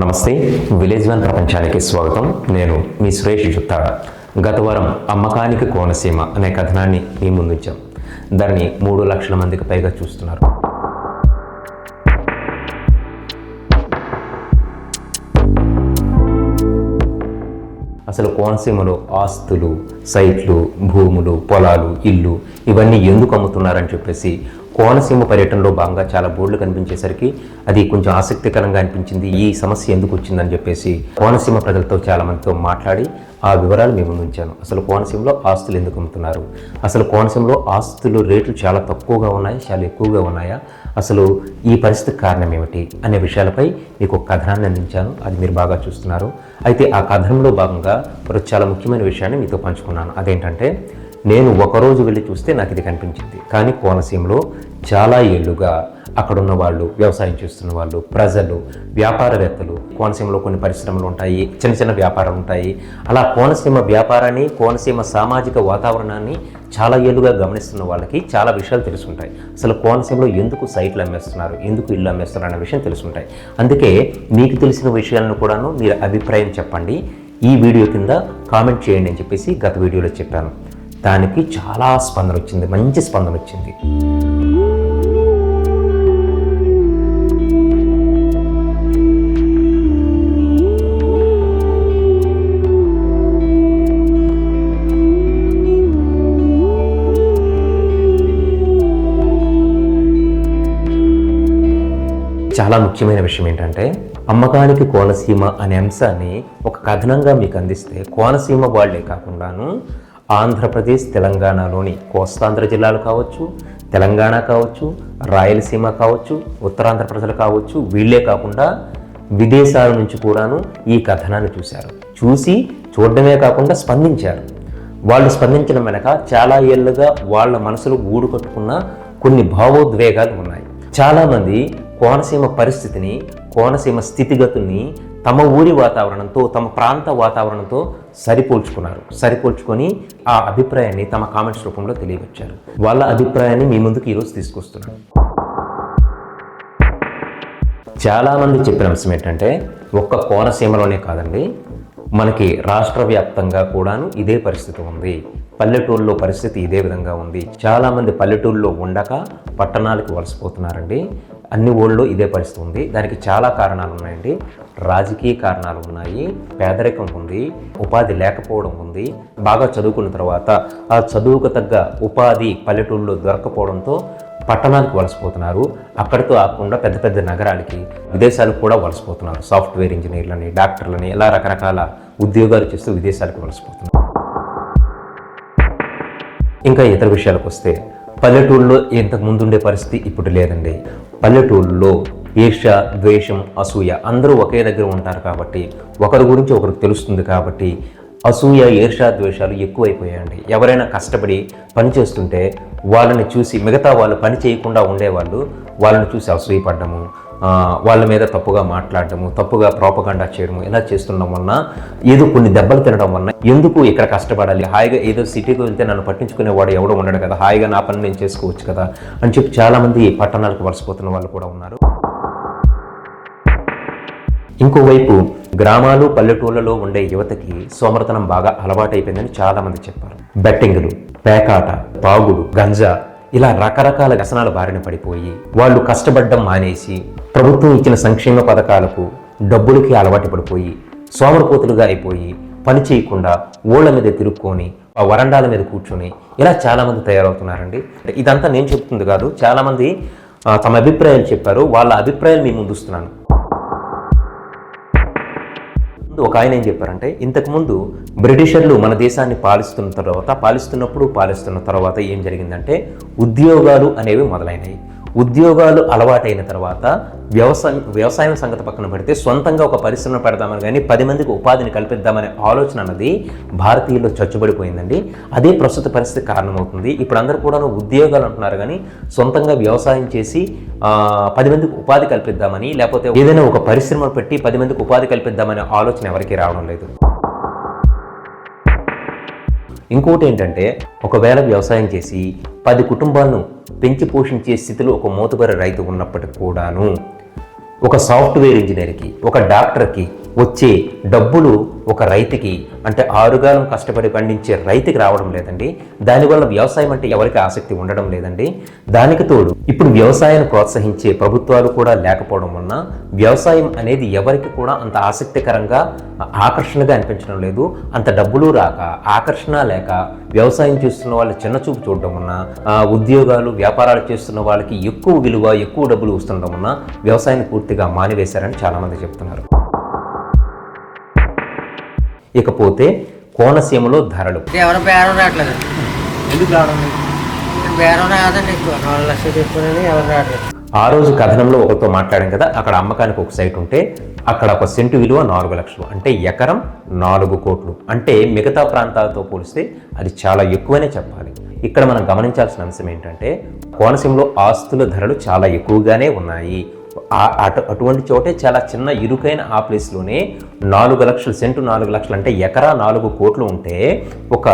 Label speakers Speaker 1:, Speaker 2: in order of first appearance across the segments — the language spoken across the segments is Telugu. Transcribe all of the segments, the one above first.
Speaker 1: నమస్తే విలేజ్ వన్ ప్రపంచానికి స్వాగతం. నేను మీ సురేష్ జుత్తాడ గత వారం అమ్మకానికి కోనసీమ అనే కథనాన్ని మీ ముందుంచాం. దాన్ని మూడు లక్షల మందికి పైగా చూస్తున్నారు. అసలు కోనసీమలో ఆస్తులు సైట్లు భూములు పొలాలు ఇల్లు ఇవన్నీ ఎందుకు అమ్ముతున్నారని చెప్పేసి కోనసీమ పర్యటనలో భాగంగా చాలా బోర్డులు కనిపించేసరికి అది కొంచెం ఆసక్తికరంగా అనిపించింది. ఈ సమస్య ఎందుకు వచ్చిందని చెప్పేసి కోనసీమ ప్రజలతో చాలా మందితో మాట్లాడి ఆ వివరాలు మేము ఉంచాను. అసలు కోనసీమలో ఆస్తులు ఎందుకు అమ్ముతున్నారు? అసలు కోనసీమలో ఆస్తులు రేట్లు చాలా తక్కువగా ఉన్నాయి చాలా ఎక్కువగా ఉన్నాయా? అసలు ఈ పరిస్థితికి కారణం ఏమిటి అనే విషయాలపై మీకు ఒక కథనాన్ని అందించాను. అది మీరు బాగా చూస్తున్నారు. అయితే ఆ కథనంలో భాగంగా చాలా ముఖ్యమైన విషయాన్ని మీతో పంచుకున్నాను. అదేంటంటే నేను ఒకరోజు వెళ్ళి చూస్తే నాకు ఇది కనిపించింది. కానీ కోనసీమలో చాలా ఏళ్ళుగా అక్కడ ఉన్న వాళ్ళు వ్యవసాయం చేస్తున్న వాళ్ళు ప్రజలు వ్యాపారవేత్తలు కోనసీమలో కొన్ని పరిశ్రమలు ఉంటాయి చిన్న చిన్న వ్యాపారాలు ఉంటాయి. అలా కోనసీమ వ్యాపారాన్ని కోనసీమ సామాజిక వాతావరణాన్ని చాలా ఏళ్ళుగా గమనిస్తున్న వాళ్ళకి చాలా విషయాలు తెలుసుంటాయి. అసలు కోనసీమలో ఎందుకు సైట్లు అమ్మేస్తున్నారు ఎందుకు ఇల్లు అమ్మేస్తున్నారు అనే విషయం తెలుసుంటాయి. అందుకే మీకు తెలిసిన విషయాలను కూడాను మీరు అభిప్రాయం చెప్పండి. ఈ వీడియో కింద కామెంట్ చేయండి అని చెప్పేసి గత వీడియోలో చెప్పాను. దానికి చాలా స్పందన వచ్చింది మంచి స్పందన వచ్చింది. చాలా ముఖ్యమైన విషయం ఏంటంటే అమ్మకానికి కోనసీమ అనే అంశాన్ని ఒక కథనంగా మీకు అందిస్తే కోనసీమ వాళ్ళే కాకుండాను ఆంధ్రప్రదేశ్ తెలంగాణలోని కోస్తాంధ్ర జిల్లాలు కావచ్చు తెలంగాణ కావచ్చు రాయలసీమ కావచ్చు ఉత్తరాంధ్ర ప్రజలు కావచ్చు వీళ్ళే కాకుండా విదేశాల నుంచి కూడాను ఈ కథనాన్ని చూశారు. చూసి చూడడమే కాకుండా స్పందించారు. వాళ్ళు స్పందించడం వెనక చాలా ఏళ్ళుగా వాళ్ళ మనసులో గూడు కట్టుకున్న కొన్ని భావోద్వేగాలు ఉన్నాయి. చాలామంది కోనసీమ పరిస్థితిని కోనసీమ స్థితిగతుల్ని తమ ఊరి వాతావరణంతో తమ ప్రాంత వాతావరణంతో సరిపోల్చుకున్నారు. సరిపోల్చుకొని ఆ అభిప్రాయాన్ని తమ కామెంట్స్ రూపంలో తెలియవచ్చారు వాళ్ళ అభిప్రాయాన్ని మీ ముందుకు ఈరోజు తీసుకొస్తున్నాను. చాలామంది చెప్పిన అంశం ఏంటంటే ఒక్క కోనసీమలోనే కాదండి మనకి రాష్ట్ర వ్యాప్తంగా కూడాను ఇదే పరిస్థితి ఉంది. పల్లెటూరులో పరిస్థితి ఇదే విధంగా ఉంది. చాలామంది పల్లెటూరులో ఉండక పట్టణాలకు వలసపోతున్నారండి. అన్ని ఊళ్ళో ఇదే పరిస్థితి ఉంది. దానికి చాలా కారణాలు ఉన్నాయండి. రాజకీయ కారణాలు ఉన్నాయి. పేదరికం ఉంది. ఉపాధి లేకపోవడం ఉంది. బాగా చదువుకున్న తర్వాత ఆ చదువుకు తగ్గ ఉపాధి పల్లెటూరులో దొరకపోవడంతో పట్టణాలకు వలసపోతున్నారు. అక్కడితో ఆకుండా పెద్ద పెద్ద నగరాలకి విదేశాలకు కూడా వలసపోతున్నారు. సాఫ్ట్వేర్ ఇంజనీర్లని డాక్టర్లని ఇలా రకరకాల ఉద్యోగాలు చేస్తూ విదేశాలకు వలసపోతున్నారు. ఇంకా ఇతర విషయాలకు వస్తే పల్లెటూళ్ళలో ఇంతకు ముందుండే పరిస్థితి ఇప్పుడు లేదండి. పల్లెటూళ్ళలో ఈర్ష ద్వేషం అసూయ అందరూ ఒకే దగ్గర ఉంటారు కాబట్టి ఒకరి గురించి ఒకరికి తెలుస్తుంది కాబట్టి అసూయ ఈర్ష్య ద్వేషాలు ఎక్కువైపోయాయండి. ఎవరైనా కష్టపడి పనిచేస్తుంటే వాళ్ళని చూసి మిగతా వాళ్ళు పని చేయకుండా ఉండేవాళ్ళు వాళ్ళని చూసి అసూయపడ్డము వాళ్ళ మీద తప్పుగా మాట్లాడటము తప్పుగా ప్రోపగండా చేయడము ఇలా చేస్తుండడం వలన ఏదో కొన్ని దెబ్బలు తినడం వలన ఎందుకు ఇక్కడ కష్టపడాలి? హాయిగా ఏదో సిటీకి వెళ్తే నన్ను పట్టించుకునేవాడు ఎవడో ఉండడు కదా హాయిగా నా పని నేను చేసుకోవచ్చు కదా అని చెప్పి చాలామంది పట్టణాలకు వలసపోతున్న వాళ్ళు కూడా ఉన్నారు. ఇంకోవైపు గ్రామాలు పల్లెటూళ్ళలో ఉండే యువతకి సోమరతనం బాగా అలవాటైపోయిందని చాలామంది చెప్పారు. బెట్టింగులు పేకాట పాగుడు గంజా ఇలా రకరకాల వ్యసనాల బారిన పడిపోయి వాళ్ళు కష్టపడడం మానేసి ప్రభుత్వం ఇచ్చిన సంక్షేమ పథకాలకు డబ్బులకి అలవాటు పడిపోయి సోమరపోతులుగా అయిపోయి పని చేయకుండా ఊళ్ళ మీద తిరుక్కొని ఆ వరండాల మీద కూర్చొని ఇలా చాలామంది తయారవుతున్నారండి. ఇదంతా నేను చెప్తుంది కాదు చాలామంది తమ అభిప్రాయాలు చెప్పారు వాళ్ళ అభిప్రాయాలు మీ ముందుస్తున్నాను. ముందు ఒక ఆయన ఏం చెప్పారంటే ఇంతకుముందు బ్రిటిషర్లు మన దేశాన్ని పాలిస్తున్న తర్వాత పాలిస్తున్నప్పుడు పాలిస్తున్న తర్వాత ఏం జరిగిందంటే ఉద్యోగాలు అనేవి మొదలైనవి ఉద్యోగాలు అలవాటైన తర్వాత వ్యవసాయం వ్యవసాయం సంగతి పక్కన పెడితే సొంతంగా ఒక పరిశ్రమ పెడదామని కానీ పది మందికి ఉపాధిని కల్పిద్దామనే ఆలోచన అన్నది భారతీయుల్లో చచ్చుబడిపోయిందండి. అదే ప్రస్తుత పరిస్థితి కారణమవుతుంది. ఇప్పుడు అందరూ కూడా ఉద్యోగాలు అంటున్నారు కానీ సొంతంగా వ్యవసాయం చేసి పది మందికి ఉపాధి కల్పిద్దామని లేకపోతే ఏదైనా ఒక పరిశ్రమ పెట్టి పది మందికి ఉపాధి కల్పిద్దామనే ఆలోచన ఎవరికీ రావడం లేదు. ఇంకోటి ఏంటంటే ఒకవేళ వ్యవసాయం చేసి పది కుటుంబాలను పెంచి పోషించే స్థితిలో ఒక మోతుబరి రైతు ఉన్నప్పటికి కూడాను ఒక సాఫ్ట్వేర్ ఇంజనీర్కి ఒక డాక్టర్కి వచ్చే డబ్బులు ఒక రైతుకి అంటే ఆరుగాలం కష్టపడి పండించే రైతుకి రావడం లేదండి. దానివల్ల వ్యవసాయం అంటే ఎవరికి ఆసక్తి ఉండడం లేదండి. దానికి తోడు ఇప్పుడు వ్యవసాయాన్ని ప్రోత్సహించే ప్రభుత్వాలు కూడా లేకపోవడం వలన వ్యవసాయం అనేది ఎవరికి కూడా అంత ఆసక్తికరంగా ఆకర్షణగా అనిపించడం లేదు. అంత డబ్బులు రాక ఆకర్షణ లేక వ్యవసాయం చేస్తున్న వాళ్ళు చిన్న చూపు చూడడం వలన ఉద్యోగాలు వ్యాపారాలు చేస్తున్న వాళ్ళకి ఎక్కువ విలువ ఎక్కువ డబ్బులు వస్తుండడం వలన వ్యవసాయాన్ని పూర్తిగా మానివేశారని చాలామంది చెప్తున్నారు. ఇకపోతే కోనసీమలో ధరలు.
Speaker 2: ఎవరు బేరం రావట్లేదు.
Speaker 1: ఎందుకు రావడం
Speaker 2: బేరం రాదండి ఎక్కువ. నాలుగు లక్షలు చెప్పుకుని ఎవరు రావట్లేదు.
Speaker 1: ఆ రోజు కథనంలో ఒకరితో మాట్లాడాం కదా అక్కడ అమ్మకానికి ఒక సైట్ ఉంటే అక్కడ ఒక సెంటు విలువ నాలుగు లక్షలు అంటే ఎకరం నాలుగు కోట్లు. అంటే మిగతా ప్రాంతాలతో పోలిస్తే అది చాలా ఎక్కువనే చెప్పాలి. ఇక్కడ మనం గమనించాల్సిన అంశం ఏంటంటే కోనసీమలో ఆస్తుల ధరలు చాలా ఎక్కువగానే ఉన్నాయి. అటు అటువంటి చోటే చాలా చిన్న ఇరుకైన ఆ ప్లేస్లోనే నాలుగు లక్షలు సెంటు నాలుగు లక్షలు అంటే ఎకరా నాలుగు కోట్లు ఉంటే ఒక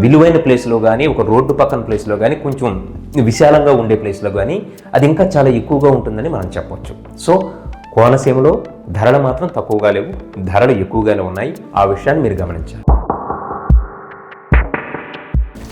Speaker 1: విలువైన ప్లేస్లో కానీ ఒక రోడ్డు పక్కన ప్లేస్లో కానీ కొంచెం విశాలంగా ఉండే ప్లేస్లో కానీ అది ఇంకా చాలా ఎక్కువగా ఉంటుందని మనం చెప్పొచ్చు. సో కోనసీమలో ధరలు మాత్రం తక్కువగా లేవు. ధరలు ఎక్కువగానే ఉన్నాయి. ఆ విషయాన్ని మీరు గమనించాలి.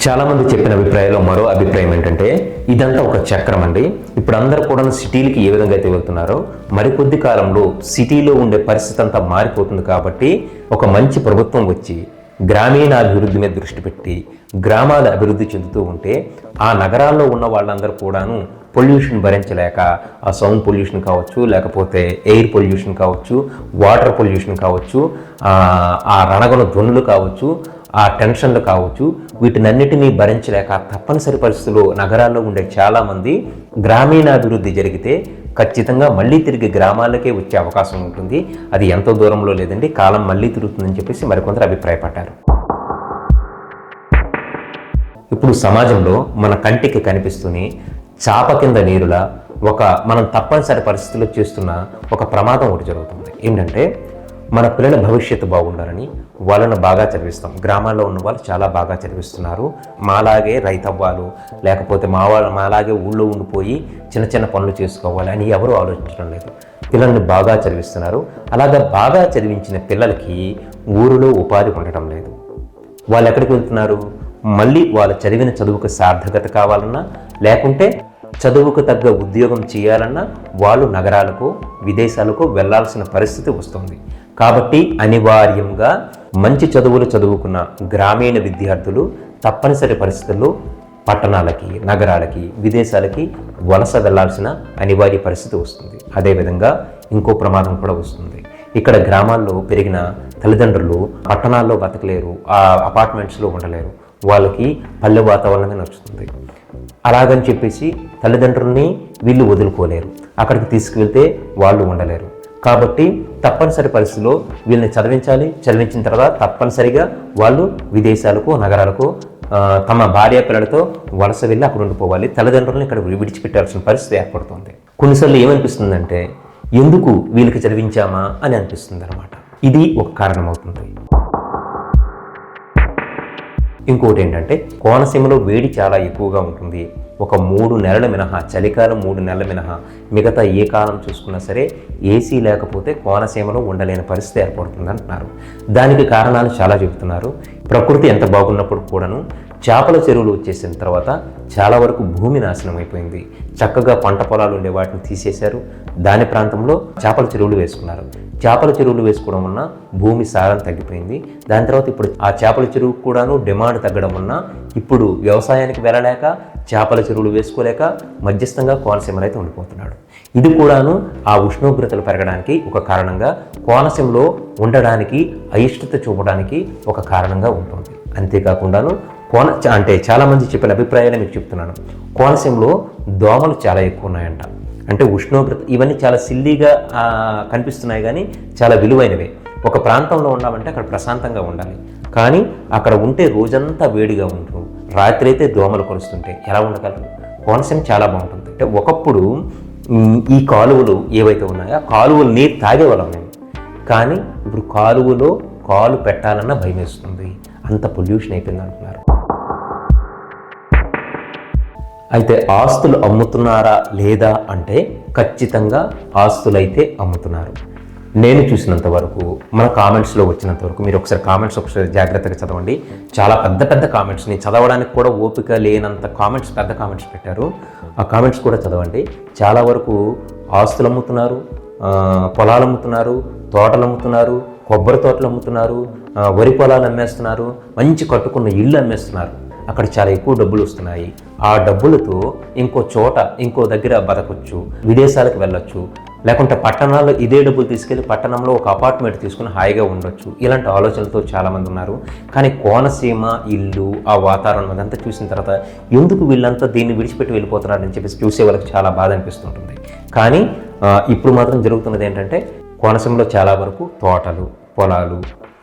Speaker 1: చాలామంది చెప్పిన అభిప్రాయాల్లో మరో అభిప్రాయం ఏంటంటే ఇదంతా ఒక చక్రం అండి. ఇప్పుడు అందరూ కూడా సిటీలకి ఏ విధంగా అయితే వెళ్తున్నారో మరికొద్ది కాలంలో సిటీలో ఉండే పరిస్థితి అంతా మారిపోతుంది కాబట్టి ఒక మంచి ప్రభుత్వం వచ్చి గ్రామీణ అభివృద్ధి మీద దృష్టి పెట్టి గ్రామాల అభివృద్ధి చెందుతూ ఉంటే ఆ నగరాల్లో ఉన్న వాళ్ళందరూ కూడాను పొల్యూషన్ భరించలేక ఆ సౌండ్ పొల్యూషన్ కావచ్చు లేకపోతే ఎయిర్ పొల్యూషన్ కావచ్చు వాటర్ పొల్యూషన్ కావచ్చు ఆ, ఆ రణగొన ధ్వనులు కావచ్చు ఆ టెన్షన్లు కావచ్చు వీటినన్నిటినీ భరించలేక తప్పనిసరి పరిస్థితుల్లో నగరాల్లో ఉండే చాలామంది గ్రామీణాభివృద్ధి జరిగితే ఖచ్చితంగా మళ్ళీ తిరిగి గ్రామాలకే వచ్చే అవకాశం ఉంటుంది. అది ఎంతో దూరంలో లేదండి కాలం మళ్ళీ తిరుగుతుందని చెప్పేసి మరికొందరు అభిప్రాయపడ్డారు. ఇప్పుడు సమాజంలో మన కంటికి కనిపిస్తూనే చాప కింద నీరులా ఒక మనం తప్పనిసరి పరిస్థితుల్లో చేస్తున్న ఒక ప్రమాదం ఒకటి జరుగుతుంది. ఏంటంటే మన పిల్లల భవిష్యత్తు బాగుండాలని వాళ్ళను బాగా చదివిస్తాం. గ్రామాల్లో ఉన్న వాళ్ళు చాలా బాగా చదివిస్తున్నారు. మాలాగే రైతవ్వాలు లేకపోతే మా వాళ్ళ మాలాగే ఊళ్ళో ఉండిపోయి చిన్న చిన్న పనులు చేసుకోవాలి అని ఎవరూ ఆలోచించడం లేదు. పిల్లల్ని బాగా చదివిస్తున్నారు. అలాగా బాగా చదివించిన పిల్లలకి ఊరిలో ఉపాధి ఉండటం లేదు. వాళ్ళు ఎక్కడికి వెళ్తున్నారు? మళ్ళీ వాళ్ళు చదివిన చదువుకు సార్థకత కావాలన్నా లేకుంటే చదువుకు తగ్గ ఉద్యోగం చేయాలన్నా వాళ్ళు నగరాలకు విదేశాలకు వెళ్ళాల్సిన పరిస్థితి వస్తుంది. కాబట్టి అనివార్యంగా మంచి చదువులు చదువుకున్న గ్రామీణ విద్యార్థులు తప్పనిసరి పరిస్థితుల్లో పట్టణాలకి నగరాలకి విదేశాలకి వలస వెళ్ళాల్సిన అనివార్య పరిస్థితి వస్తుంది. అదేవిధంగా ఇంకో ప్రమాదం కూడా వస్తుంది. ఇక్కడ గ్రామాల్లో పెరిగిన తల్లిదండ్రులు పట్టణాల్లో బతకలేరు ఆ అపార్ట్మెంట్స్లో ఉండలేరు. వాళ్ళకి పల్లె వాతావరణమే నచ్చుతుంది. అలాగని చెప్పేసి తల్లిదండ్రుల్ని వీళ్ళు వదులుకోలేరు. అక్కడికి తీసుకువెళ్తే వాళ్ళు ఉండలేరు. కాబట్టి తప్పనిసరి పరిస్థితిలో వీళ్ళని చదివించాలి. చదివించిన తర్వాత తప్పనిసరిగా వాళ్ళు విదేశాలకు నగరాలకు తమ భార్య పిల్లలతో వలస వెళ్ళి అక్కడ ఉండిపోవాలి. తల్లిదండ్రులను ఇక్కడ విడిచిపెట్టాల్సిన పరిస్థితి ఏర్పడుతుంది. కొన్నిసార్లు ఏమనిపిస్తుందంటే ఎందుకు వీళ్ళకి చదివించామా అని అనిపిస్తుంది అనమాట ఇది ఒక కారణమవుతుంది. ఇంకోటి ఏంటంటే కోనసీమలో వేడి చాలా ఎక్కువగా ఉంటుంది. ఒక మూడు నెలల మినహా చలికాలం మూడు నెలల మినహా మిగతా ఏ కాలం చూసుకున్నా సరే ఏసీ లేకపోతే కోనసీమలో ఉండలేని పరిస్థితి ఏర్పడుతుంది అంటున్నారు దానికి కారణాలు చాలా చెబుతున్నారు. ప్రకృతి ఎంత బాగున్నప్పుడు కూడాను చేపల చెరువులు వచ్చేసిన తర్వాత చాలా వరకు భూమి నాశనం అయిపోయింది. చక్కగా పంట పొలాలు ఉండే వాటిని తీసేశారు. దాని ప్రాంతంలో చేపల చెరువులు వేసుకున్నారు. చేపల చెరువులు వేసుకోవడం వలన భూమి సారం తగ్గిపోయింది. దాని తర్వాత ఇప్పుడు ఆ చేపల చెరువుకు కూడాను డిమాండ్ తగ్గడం వలన ఇప్పుడు వ్యవసాయానికి వెళ్ళలేక చేపల చెరువులు వేసుకోలేక మధ్యస్థంగా కోనసీమలో అయితే ఉండిపోతున్నాడు. ఇది కూడాను ఆ ఉష్ణోగ్రతలు పెరగడానికి ఒక కారణంగా కోనసీమలో ఉండడానికి అయిష్టత చూపడానికి ఒక కారణంగా ఉంటుంది. అంతేకాకుండాను కోన అంటే చాలామంది చెప్పిన అభిప్రాయాలు మీకు చెప్తున్నాను. కోనసీమలో దోమలు చాలా ఎక్కువ ఉన్నాయంట. అంటే ఉష్ణోగ్రత ఇవన్నీ చాలా సిల్లీగా కనిపిస్తున్నాయి కానీ చాలా విలువైనవే. ఒక ప్రాంతంలో ఉన్నామంటే అక్కడ ప్రశాంతంగా ఉండాలి. కానీ అక్కడ ఉంటే రోజంతా వేడిగా ఉంటారు రాత్రి అయితే దోమలు కొలుస్తుంటాయి ఎలా ఉండగలరు? కోనసీమ చాలా బాగుంటుంది. అంటే ఒకప్పుడు ఈ కాలువలు ఏవైతే ఉన్నాయో ఆ కాలువలు నీరు తాగేవాళ్ళం మేము. కానీ ఇప్పుడు కాలువలో కాలు పెట్టాలన్న భయం వేస్తుంది అంత పొల్యూషన్ అయిపోయింది అంటున్నారు. అయితే ఆస్తులు అమ్ముతున్నారా లేదా అంటే ఖచ్చితంగా ఆస్తులైతే అమ్ముతున్నారు. నేను చూసినంత వరకు మన కామెంట్స్లో వచ్చినంత వరకు మీరు ఒకసారి కామెంట్స్ ఒకసారి జాగ్రత్తగా చదవండి. చాలా పెద్ద పెద్ద కామెంట్స్ నేను చదవడానికి కూడా ఓపిక లేనంత కామెంట్స్ పెద్ద కామెంట్స్ పెట్టారు. ఆ కామెంట్స్ కూడా చదవండి. చాలా వరకు ఆస్తులు అమ్ముతున్నారు పొలాలు అమ్ముతున్నారు తోటలు అమ్ముతున్నారు కొబ్బరి తోటలు అమ్ముతున్నారు వరి పొలాలు అమ్మేస్తున్నారు మంచి కట్టుకున్న ఇళ్ళు అమ్మేస్తున్నారు. అక్కడ చాలా ఎక్కువ డబ్బులు వస్తున్నాయి. ఆ డబ్బులతో ఇంకో చోట ఇంకో దగ్గర బతకొచ్చు విదేశాలకు వెళ్ళొచ్చు లేకుంటే పట్టణాల్లో ఇదే డబ్బులు తీసుకెళ్ళి పట్టణంలో ఒక అపార్ట్మెంట్ తీసుకుని హాయిగా ఉండొచ్చు. ఇలాంటి ఆలోచనలతో చాలామంది ఉన్నారు. కానీ కోనసీమ ఇల్లు ఆ వాతావరణం అదంతా చూసిన తర్వాత ఎందుకు వీళ్ళంతా దీన్ని విడిచిపెట్టి వెళ్ళిపోతున్నారని చెప్పేసి చూసే వాళ్ళకి చాలా బాధ అనిపిస్తుంటుంది. కానీ ఇప్పుడు మాత్రం జరుగుతున్నది ఏంటంటే కోనసీమలో చాలా వరకు తోటలు పొలాలు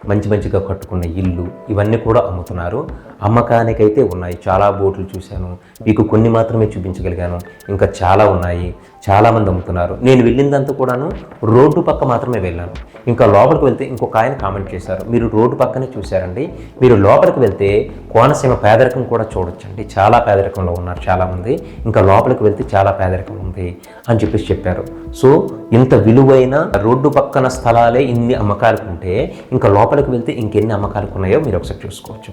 Speaker 1: మంచి మంచిగా కట్టుకున్న ఇల్లు ఇవన్నీ కూడా అమ్ముతున్నారు. అమ్మకానికైతే ఉన్నాయి. చాలా బోట్లు చూశాను. మీకు కొన్ని మాత్రమే చూపించగలిగాను. ఇంకా చాలా ఉన్నాయి. చాలామంది అమ్ముతున్నారు. నేను వెళ్ళిందంతా కూడాను రోడ్డు పక్క మాత్రమే వెళ్ళాను. ఇంకా లోపలికి వెళ్తే ఇంకొక ఆయన కామెంట్ చేశారు. మీరు రోడ్డు పక్కనే చూశారండి. మీరు లోపలికి వెళ్తే కోనసీమ పేదరికం కూడా చూడొచ్చండి. చాలా పేదరికంలో ఉన్నారు చాలామంది. ఇంకా లోపలికి వెళ్తే చాలా పేదరికం ఉంది అని చెప్పేసి చెప్పారు. సో ఇంత విలువైన రోడ్డు పక్కన స్థలాలే ఇన్ని అమ్మకాలకు ఉంటే ఇంకా లోపలికి వెళ్తే ఇంకెన్ని అమ్మకాలకు ఉన్నాయో మీరు ఒకసారి చూసుకోవచ్చు.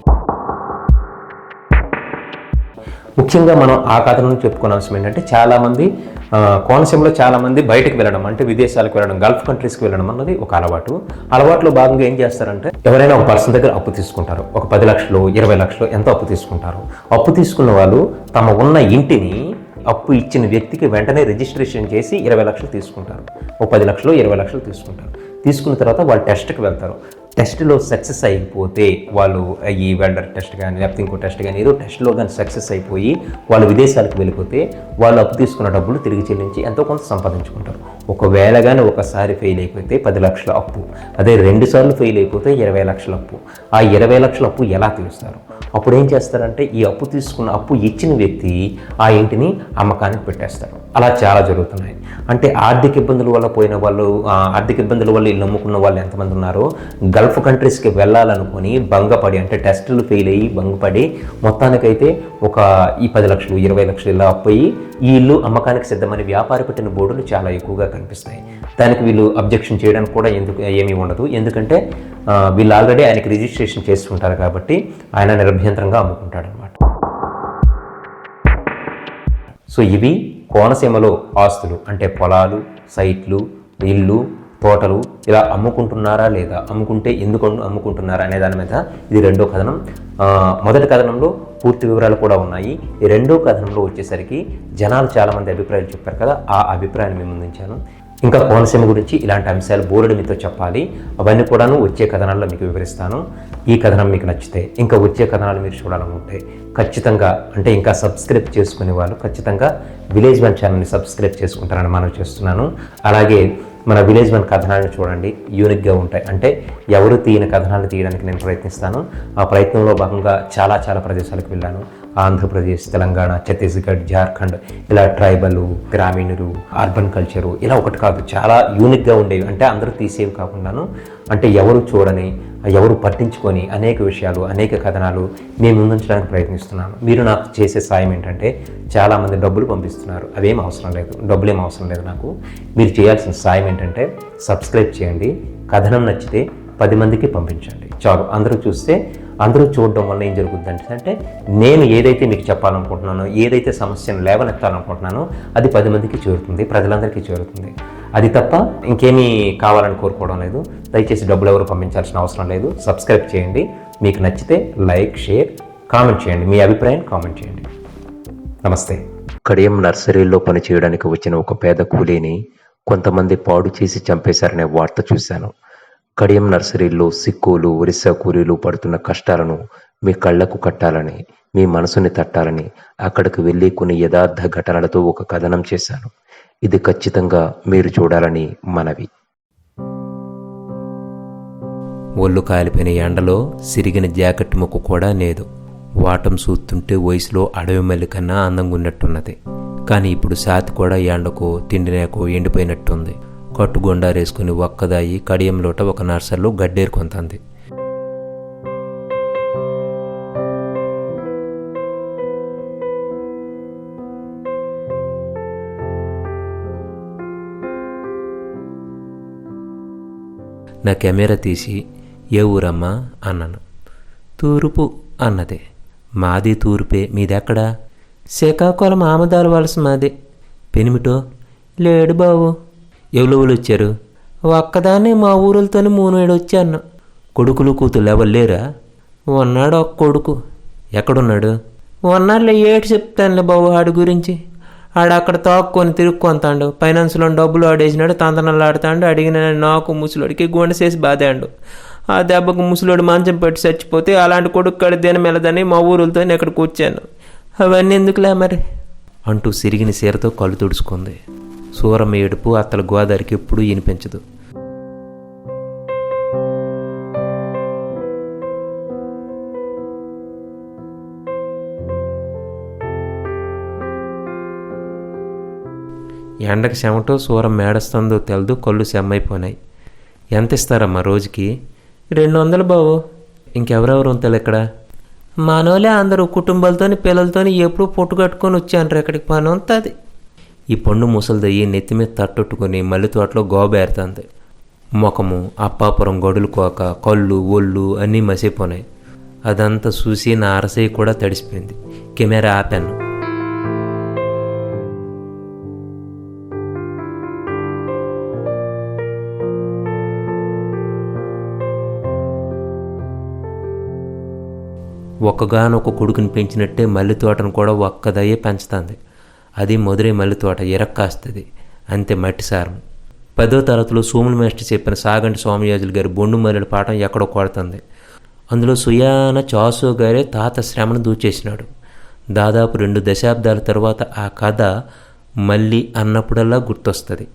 Speaker 1: ముఖ్యంగా మనం ఆ కథ నుండి చెప్పుకున్న అంశం ఏంటంటే చాలామంది కోనసీమలో చాలామంది బయటకు వెళ్ళడం అంటే విదేశాలకు వెళ్ళడం గల్ఫ్ కంట్రీస్కి వెళ్ళడం అన్నది ఒక అలవాటు. అలవాటులో భాగంగా ఏం చేస్తారంటే ఎవరైనా ఒక పర్సన్ దగ్గర అప్పు తీసుకుంటారు. ఒక పది లక్షలు ఇరవై లక్షలు ఎంత అప్పు తీసుకుంటారు? అప్పు తీసుకున్న వాళ్ళు తమ ఉన్న ఇంటిని అప్పు ఇచ్చిన వ్యక్తికి వెంటనే రిజిస్ట్రేషన్ చేసి ఇరవై లక్షలు తీసుకుంటారు. ఒక పది లక్షలు ఇరవై లక్షలు తీసుకుంటారు. తీసుకున్న తర్వాత వాళ్ళు టెస్ట్కి వెళ్తారు. టెస్ట్లో సక్సెస్ అయిపోతే వాళ్ళు ఈ వెల్డర్ టెస్ట్ కానీ లేకపోతే ఇంకో టెస్ట్ కానీ ఏదో టెస్ట్లో కానీ సక్సెస్ అయిపోయి వాళ్ళు విదేశాలకు వెళ్ళిపోతే వాళ్ళు అప్పు తీసుకున్న డబ్బులు తిరిగి చెల్లించి ఎంతో కొంత సంపాదించుకుంటారు. ఒకవేళ కానీ ఒకసారి ఫెయిల్ అయిపోతే పది లక్షల అప్పు. అదే రెండుసార్లు ఫెయిల్ అయిపోతే ఇరవై లక్షల అప్పు. ఆ ఇరవై లక్షల అప్పు ఎలా తీరుస్తారు? అప్పుడు ఏం చేస్తారంటే ఈ అప్పు తీసుకున్న అప్పు ఇచ్చిన వ్యక్తి ఆ ఇంటిని అమ్మకానికి పెట్టేస్తారు. అలా చాలా జరుగుతున్నాయి. అంటే ఆర్థిక ఇబ్బందుల వల్ల పోయిన వాళ్ళు ఆ, ఆర్థిక ఇబ్బందుల వల్ల ఇల్లు అమ్ముకున్న వాళ్ళు ఎంతమంది ఉన్నారో గల్ఫ్ కంట్రీస్కి వెళ్ళాలనుకుని భంగపడి అంటే టెస్టులు ఫెయిల్ అయ్యి భంగపడి మొత్తానికైతే ఒక ఈ పది లక్షలు ఇరవై లక్షలు ఇలా అప్పయి ఈ ఇల్లు అమ్మకానికి సిద్ధమని వ్యాపారి పెట్టిన బోర్డులు చాలా ఎక్కువగా కనిపిస్తాయి దానికి వీళ్ళు అబ్జెక్షన్ చేయడానికి కూడా ఎందుకు ఏమీ ఉండదు. ఎందుకంటే వీళ్ళు ఆల్రెడీ ఆయనకి రిజిస్ట్రేషన్ చేసుకుంటారు కాబట్టి ఆయన నిర్భ్యంతరంగా అమ్ముకుంటాడు అనమాట సో ఇవి కోనసీమలో ఆస్తులు అంటే పొలాలు సైట్లు ఇల్లు తోటలు ఇలా అమ్ముకుంటున్నారా లేదా అమ్ముకుంటే ఎందుకు అమ్ముకుంటున్నారా అనే దాని మీద ఇది రెండో కథనం. మొదటి కథనంలో పూర్తి వివరాలు కూడా ఉన్నాయి. ఈ రెండో కథనంలో వచ్చేసరికి జనాలు చాలామంది అభిప్రాయాలు చెప్పారు కదా ఆ అభిప్రాయాన్ని మేము ముందుంచాను ఇంకా కోనసీమ గురించి ఇలాంటి అంశాలు బోర్డు మీతో చెప్పాలి. అవన్నీ కూడాను వచ్చే కథనాల్లో మీకు వివరిస్తాను. ఈ కథనం మీకు నచ్చితే ఇంకా వచ్చే కథనాలు మీరు చూడాలనుకుంటే ఖచ్చితంగా అంటే ఇంకా సబ్స్క్రైబ్ చేసుకునే వాళ్ళు ఖచ్చితంగా విలేజ్ వన్ ఛానల్ని సబ్స్క్రైబ్ చేసుకుంటారని మనం చేస్తున్నాను. అలాగే మన విలేజ్ వన్ కథనాలను చూడండి. యూనిక్గా ఉంటాయి. అంటే ఎవరు తీయని కథనాలు తీయడానికి నేను ప్రయత్నిస్తాను. ఆ ప్రయత్నంలో భాగంగా చాలా చాలా ప్రదేశాలకు వెళ్ళాను. ఆంధ్రప్రదేశ్ తెలంగాణ ఛత్తీస్గఢ్ జార్ఖండ్ ఇలా ట్రైబల్ గ్రామీణులు అర్బన్ కల్చరు ఇలా ఒకటి కాదు చాలా యూనిక్గా ఉండేవి. అంటే అందరూ తీసేవి కాకుండాను అంటే ఎవరు చూడని ఎవరు పట్టించుకొని అనేక విషయాలు అనేక కథనాలు మేము ముందుంచడానికి ప్రయత్నిస్తున్నాను. మీరు నాకు చేసే సాయం ఏంటంటే చాలామంది డబ్బులు పంపిస్తున్నారు. అవేం అవసరం లేదు. డబ్బులు ఏం అవసరం లేదు నాకు. మీరు చేయాల్సిన సాయం ఏంటంటే సబ్స్క్రైబ్ చేయండి. కథనం నచ్చితే పది మందికి పంపించండి. చాలు. అందరూ చూస్తే అందరూ చూడడం వల్ల ఏం జరుగుతుంది అంటే నేను ఏదైతే మీకు చెప్పాలనుకుంటున్నానో ఏదైతే సమస్యను లేవనెత్తాలనుకుంటున్నానో అది పది మందికి చేరుతుంది ప్రజలందరికీ చేరుతుంది. అది తప్ప ఇంకేమీ కావాలని కోరుకోవడం లేదు. దయచేసి డబ్బులు ఎవరు పంపించాల్సిన అవసరం లేదు. సబ్స్క్రైబ్ చేయండి. మీకు నచ్చితే లైక్ షేర్ కామెంట్ చేయండి. మీ అభిప్రాయం కామెంట్ చేయండి. నమస్తే. కడియం నర్సరీలో పనిచేయడానికి వచ్చిన ఒక పేద కూలీని కొంతమంది పాడు చేసి చంపేశారనే వార్త చూశాను. కడియం నర్సరీలో సిక్కులు ఒరిస్సా కూలీలు పడుతున్న కష్టాలను మీ కళ్ళకు కట్టాలని మీ మనసుని తట్టాలని అక్కడికి వెళ్ళి కొన్ని యథార్థ ఘటనలతో ఒక కథనం చేశాను. ఇది ఖచ్చితంగా మీరు చూడాలని మనవి. ఒళ్ళు కాలిపోయిన ఎండలో సిరిగిన జాకెట్ ముక్కు కూడా లేదు. వాటం చూస్తుంటే వయసులో అడవి మల్లి కన్నా అందంగా ఉన్నట్టున్నది కానీ ఇప్పుడు సాతి కూడా ఎండకు తిండినేకు ఎండిపోయినట్టుంది. కట్టుగొండారేసుకుని ఒక్కదాయి కడియం లోట ఒక నర్సర్లో గడ్డేరుకొంతంది నా కెమెరా తీసి ఏ ఊరమ్మా? అన్నాను. తూర్పు అన్నది. మాది తూర్పే మీదెక్కడా? శ్రీకాకుళం ఆమదాలు వలస మాది. పెనిమిటో? లేడు బావు. ఎవరు వచ్చారు? ఒక్కదాన్ని మా ఊరులతోనే మూనేడు వచ్చాను. కొడుకులు కూతురు ఎవరు లేరా? ఉన్నాడు ఒక కొడుకు. ఎక్కడున్నాడు? ఉన్నాడులే ఏటి చెప్తానులే బాబు ఆడి గురించి. ఆడు అక్కడ తాక్కొని తిరుక్కొంతాడు. ఫైనాన్స్లో డబ్బులు ఆడేసినాడు తంతనలు ఆడుతాడు అడిగిన నాకు ముసలోడికి గుండె చేసి బాధాడు ఆ దెబ్బకు ముసలోడు మంచం పెట్టి చచ్చిపోతే అలాంటి కొడుకు కడి దేని మెలదని మా ఊరులతో ఇక్కడ కూర్చాను అవన్నీ ఎందుకులే మరి? అంటూ సిరిగిన సీరతో కళ్ళు తుడుచుకుంది. సూరమ్మ ఏడుపు అత్తల గోదావరికి ఎప్పుడూ వినిపించదు. ఎండకు చెమటో సూరం మేడస్తుందో తెలదు కళ్ళు సెమ్మైపోయినాయి ఎంత ఇస్తారమ్మా రోజుకి? రెండు వందలు బావు? ఇంకెవరెవరు ఉంటారు ఇక్కడ? మనోలే అందరూ కుటుంబాలతోని పిల్లలతోని ఎప్పుడూ పొట్టు కట్టుకొని వచ్చాంటారు ఇక్కడికి పని ఉంటుంది? ఈ పండు ముసలిదయ్యి నెత్తి మీద తట్టొట్టుకొని మల్లె తోటలో గోబేరుతుంది ముఖము అప్పాపురం గడులు కోక కళ్ళు ఒళ్ళు అన్నీ మసిపోనాయి. అదంతా చూసి నా అరసయ్య కూడా తడిసిపోయింది. కెమెరా ఆపాను. ఒక్కగానొక్క కొడుకుని పెంచినట్టే మల్లె తోటను కూడా ఒక్కదయ్యే పెంచుతుంది. అది మధురై మల్లె తోట ఇరక్కాస్తుంది అంతే మట్టి సారం. పదో తరగతిలో సోముల మేస్టర్ చెప్పిన సాగంటి సోమయాజులు గారి బొండు మల్లెల పాఠం ఎక్కడో కొడుతుంది అందులో సుయాన చాసు గారే తాత శ్రమను దూచేసినాడు. దాదాపు రెండు దశాబ్దాల తర్వాత ఆ కథ మళ్ళీ అన్నప్పుడల్లా గుర్తొస్తుంది.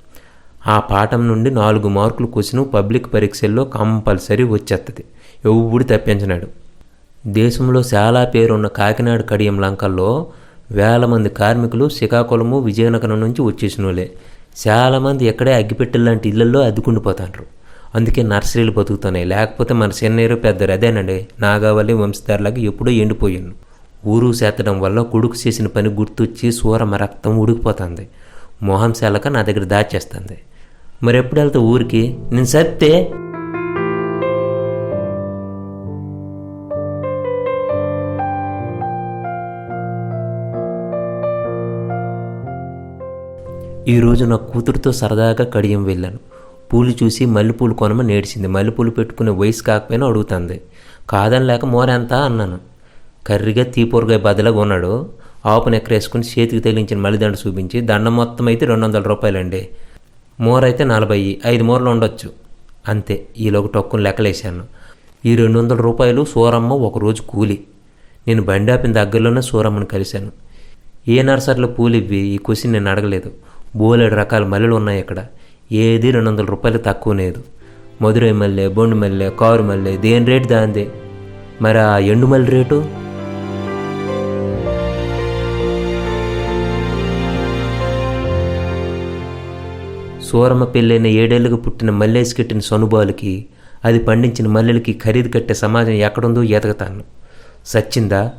Speaker 1: ఆ పాఠం నుండి నాలుగు మార్కులు క్వశ్చన్ పబ్లిక్ పరీక్షల్లో కంపల్సరీ వచ్చేస్తుంది ఎవడు తప్పించినాడు. దేశంలో చాలా పేరున్న కాకినాడ కడియం లంకల్లో వేల మంది కార్మికులు శ్రీకాకుళము విజయనగరం నుంచి వచ్చేసినోలే చాలామంది ఎక్కడే అగ్గిపెట్టెలు లాంటి ఇళ్ళలో అద్దుకుండిపోతాండ్రు. అందుకే నర్సరీలు బతుకుతున్నాయి. లేకపోతే మన చెన్నైరు పెద్దరు అదేనండి నాగావళి వంశధారులాగా ఎప్పుడూ ఎండిపోయాను ఊరు సేతడం వల్ల కొడుకు చేసిన పని గుర్తొచ్చి సూరమ రక్తం ఉడికిపోతుంది. మొహం శాలక నా దగ్గర దాచేస్తుంది. మరి ఎప్పుడు వెళ్తా ఊరికి? నేను సత్తే. ఈరోజు నా కూతురుతో సరదాగా కడియం వెళ్ళాను. పూలు చూసి మల్లెపూలు కొనమని నేడిచింది మల్లెపూలు పెట్టుకునే వయసు కాకపోయినా అడుగుతుంది. కాదని లేక మోరెంత అన్నాను. కర్రీగా తీపూరగాయ బదులుగా ఉన్నాడు. ఆపును ఎక్కరేసుకుని చేతికి తగిలించిన మల్లిదండ చూపించి దండం మొత్తం అయితే రెండు వందల రూపాయలండి. మోర అయితే నలభై ఐదు మూరలు ఉండొచ్చు. అంతే ఈలోకి టొక్కుని లెక్కలేశాను. ఈ రెండు వందల రూపాయలు సూరమ్మ ఒకరోజు కూలి. నేను బండి ఆపిన దగ్గరలోనే సూరమ్మని కలిశాను. ఏ నర్సరీలో పూలు ఇవ్వి? ఈ క్వశ్చన్ నేను అడగలేదు. బోలెడు రకాల మల్లెలు ఉన్నాయి ఇక్కడ ఏది రెండు వందల రూపాయలు తక్కువ లేదు. మధురై మల్లె బొండు మల్లె కారు మల్లె దేని రేటు దాందే? మరి ఆ ఎండు మల్లె రేటు? సూరమ్మ పెళ్ళైన ఏడేళ్ళకు పుట్టిన మల్లేసి కట్టిన సనుబాలుకి అది పండించిన మల్లెలకి ఖరీదు కట్టే సమాజం ఎక్కడుందో ఎతకతాను. సచ్చిందా?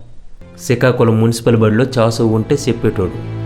Speaker 1: శ్రీకాకుళం మున్సిపల్ బడిలో చాసు ఉంటే చెప్పేటోడు.